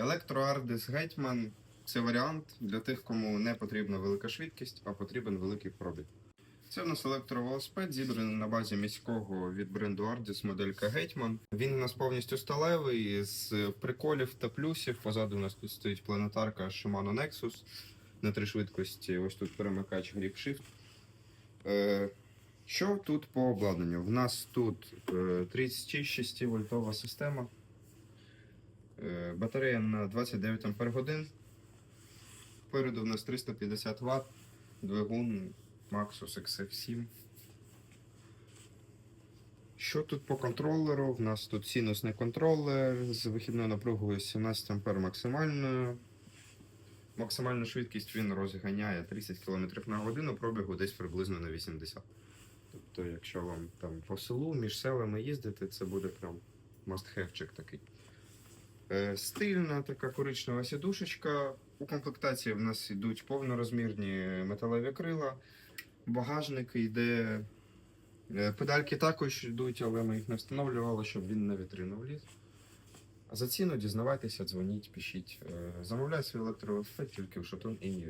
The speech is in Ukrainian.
Електроардис Гетьман це варіант для тих, кому не потрібна велика швидкість, а потрібен великий пробіг. Це у нас електровелосипед, зібраний на базі міського від бренду Ardis моделька Гетьман. Він у нас повністю сталевий з приколів та плюсів. Позаду у нас тут стоїть планетарка Shimano Nexus на три швидкості. Ось тут перемикач Grip Shift. Е, що тут по обладнанню? В нас тут е, 36 вольтова система. Е, Батарея на 29 Ах. Попереду в нас 350 Вт, двигун Maxus XF7. Що тут по контролеру? В нас тут синусний контролер з вихідною напругою 17 А максимальною. Максимальну швидкість він розганяє 30 км на годину, пробігу десь приблизно на 80. Тобто, якщо вам там по селу між селами їздити, це буде прям must-have такий. Е, Стильна така коричнева сідушечка. У комплектації в нас йдуть повнорозмірні металеві крила. Багажник йде. Е, Педальки також йдуть, але ми їх не встановлювали, щоб він на вітрину вліз. А за ціну дізнавайтеся, дзвоніть, пишіть. Е, Замовляй свій електровед тільки в Шатун і